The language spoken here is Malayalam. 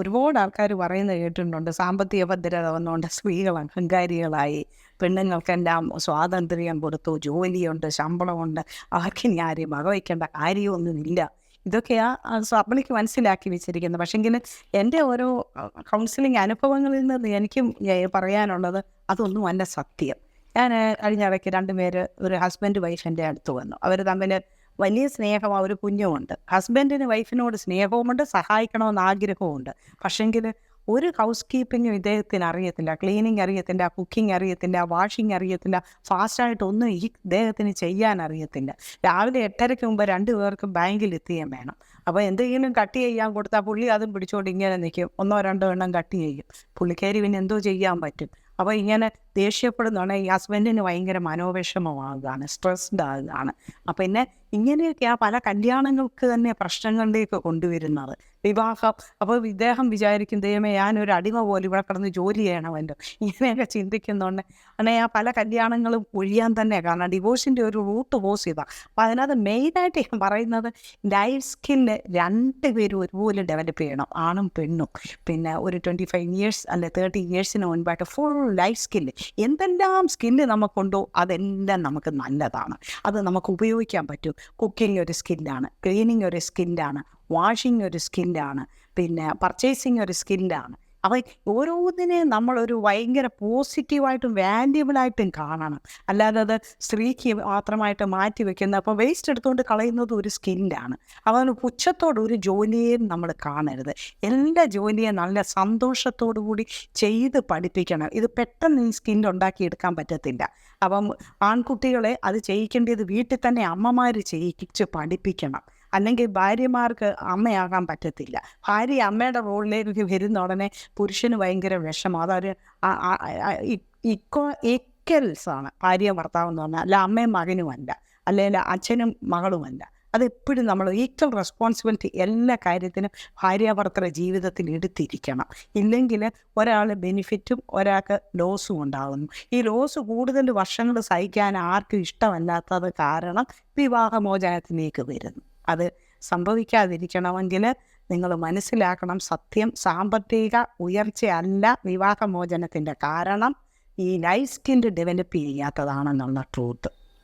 ഒരുപാട് ആൾക്കാർ പറയുന്നത് കേട്ടിട്ടുണ്ട്. സാമ്പത്തിക ഭദ്രത വന്നുകൊണ്ട് സ്ത്രീകൾ അഹങ്കാരികളായി. പെണ്ണുങ്ങൾക്കെല്ലാം സ്വാതന്ത്ര്യം കൊടുത്തു. ജോലിയുണ്ട് ശമ്പളമുണ്ട്. അവർക്ക് ഇനി ആരെയും വകവയ്ക്കേണ്ട കാര്യമൊന്നുമില്ല. ഇതൊക്കെയാ സബളിക്ക് മനസ്സിലാക്കി വെച്ചിരിക്കുന്നത്. പക്ഷെങ്കിൽ എന്റെ ഓരോ കൗൺസിലിംഗ് അനുഭവങ്ങളിൽ നിന്ന് എനിക്കും പറയാനുള്ളത് അതൊന്നും അല്ല സത്യം. ഞാൻ കഴിഞ്ഞ ഇടയ്ക്ക് രണ്ടുപേര് ഒരു ഹസ്ബൻഡ് വൈഫ് എന്റെ അടുത്ത് വന്നു. അവർ തമ്മിൽ വലിയ സ്നേഹം ആ ഒരു കുഞ്ഞുമുണ്ട് ഹസ്ബൻഡിന് വൈഫിനോട് സ്നേഹവുമുണ്ട് സഹായിക്കണമെന്ന് ആഗ്രഹവുമുണ്ട്. പക്ഷെങ്കിൽ ഒരു ഹൗസ് കീപ്പിങ്ങും ഇദ്ദേഹത്തിന് അറിയത്തില്ല. ക്ലീനിങ് അറിയത്തില്ല കുക്കിംഗ് അറിയത്തില്ല വാഷിംഗ് അറിയത്തില്ല ഫാസ്റ്റായിട്ടൊന്നും ഈ ഇദ്ദേഹത്തിന് ചെയ്യാൻ അറിയത്തില്ല. രാവിലെ എട്ടരയ്ക്ക് മുമ്പ് രണ്ട് പേർക്കും ബാങ്കിൽ എത്തിയാൻ വേണം. അപ്പോൾ എന്തെങ്കിലും കട്ട് ചെയ്യാൻ കൊടുത്താൽ പുള്ളി അതും പിടിച്ചുകൊണ്ട് ഇങ്ങനെ നിൽക്കും ഒന്നോ രണ്ടോ എണ്ണം കട്ട് ചെയ്യും. പുള്ളിക്കാരി പിന്നെ എന്തോ ചെയ്യാൻ പറ്റും. അപ്പോൾ ഇങ്ങനെ ദേഷ്യപ്പെടുന്നതാണ് ഈ ഹസ്ബൻഡിന് ഭയങ്കര മനോവിഷമമാകുകയാണ് സ്ട്രെസ്ഡ് ആകുകയാണ്. അപ്പം പിന്നെ ഇങ്ങനെയൊക്കെ ആ പല കല്യാണങ്ങൾക്ക് തന്നെ പ്രശ്നങ്ങളിലേക്ക് കൊണ്ടുവരുന്നത്. വിവാഹം അപ്പോൾ ഇദ്ദേഹം വിചാരിക്കും ദൈവമേ ഞാനൊരു അടിമ പോലെ ഇവിടെ കിടന്ന് ജോലി ചെയ്യണമല്ലോ ഇങ്ങനെയൊക്കെ ചിന്തിക്കുന്നുണ്ട് അങ്ങനെ ആ പല കല്യാണങ്ങളും ഒഴിയാൻ തന്നെ കാരണം ഡിവോഴ്സിന്റെ ഒരു റൂട്ട് പോസ് ചെയ്താണ് അപ്പോൾ അതിനകത്ത് മെയിനായിട്ട് ഞാൻ പറയുന്നത് ലൈഫ് സ്കില്ല് രണ്ടുപേരും ഒരുപോലെ ഡെവലപ്പ് ചെയ്യണം ആണും പെണ്ണും. പിന്നെ ഒരു ട്വന്റി ഫൈവ് ഇയേഴ്സ് അല്ലെ തേർട്ടി ഇയേഴ്സിന് മുൻപായിട്ട് ഫുൾ ലൈഫ് സ്കില്ല് എന്തെല്ലാം സ്കില്ല് നമുക്കുണ്ടോ അതെല്ലാം നമുക്ക് നല്ലതാണ്. അത് നമുക്ക് ഉപയോഗിക്കാൻ പറ്റും. കുക്കിംഗ് ഒരു സ്കില്ലാണ് ക്ലീനിങ് ഒരു സ്കില്ലാണ് വാഷിംഗ് ഒരു സ്കില്ലാണ് പിന്നെ പർച്ചേസിങ് ഒരു സ്കില്ലാണ് അപ്പോൾ ഓരോന്നിനെയും നമ്മളൊരു ഭയങ്കര പോസിറ്റീവായിട്ടും വാല്യബിളായിട്ടും കാണണം. അല്ലാതെ അത് സ്ത്രീക്ക് മാത്രമായിട്ട് മാറ്റി വെക്കുന്ന അപ്പോൾ വേസ്റ്റ് എടുത്തുകൊണ്ട് കളയുന്നത് ഒരു സ്കില്ലാണ് അപ്പോൾ പുച്ഛത്തോട് ഒരു ജോലിയെയും നമ്മൾ കാണരുത്. എല്ലാ ജോലിയും നല്ല സന്തോഷത്തോടു കൂടി ചെയ്ത് പഠിപ്പിക്കണം. ഇത് പെട്ടെന്ന് ഈ സ്കില്ല് ഉണ്ടാക്കിയെടുക്കാൻ പറ്റത്തില്ല. അപ്പം ആൺകുട്ടികളെ അത് ചെയ്യിക്കേണ്ടത് വീട്ടിൽ തന്നെ അമ്മമാർ ചെയ്യിച്ച് പഠിപ്പിക്കണം. അല്ലെങ്കിൽ ഭാര്യമാർക്ക് അമ്മയാകാൻ പറ്റത്തില്ല. ഭാര്യ അമ്മയുടെ റോളിലേക്ക് വരുന്ന ഉടനെ പുരുഷന് ഭയങ്കര വിഷമം. അതൊരു ഇക്കോ ആണ് ഭാര്യ ഭർത്താവ് എന്ന് പറഞ്ഞാൽ. അല്ല അമ്മയും മകനുമല്ല അല്ലെങ്കിൽ അച്ഛനും മകളുമല്ല അതെപ്പോഴും നമ്മൾ ഈക്വൽ റെസ്പോൺസിബിലിറ്റി എല്ലാ കാര്യത്തിനും ഭാര്യാഭർത്തൃ ജീവിതത്തിൽ എടുത്തിരിക്കണം. ഇല്ലെങ്കിൽ ഒരാൾ ബെനിഫിറ്റും ഒരാൾക്ക് ലോസും ഉണ്ടാകുന്നു. ഈ ലോസ് കൂടുതൽ വർഷങ്ങൾ സഹിക്കാൻ ആർക്കും ഇഷ്ടമല്ലാത്തത് കാരണം വിവാഹമോചനത്തിലേക്ക് വരുന്നു. അത് സംഭവിക്കാതിരിക്കണമെങ്കിൽ നിങ്ങൾ മനസ്സിലാക്കണം സത്യം സാമ്പത്തിക ഉയർച്ചയല്ല വിവാഹമോചനത്തിന്റെ കാരണം ഈ ലൈഫ് സ്കിൽ ഡെവലപ്പ് ചെയ്യാത്തതാണെന്നുള്ള ട്രൂത്ത്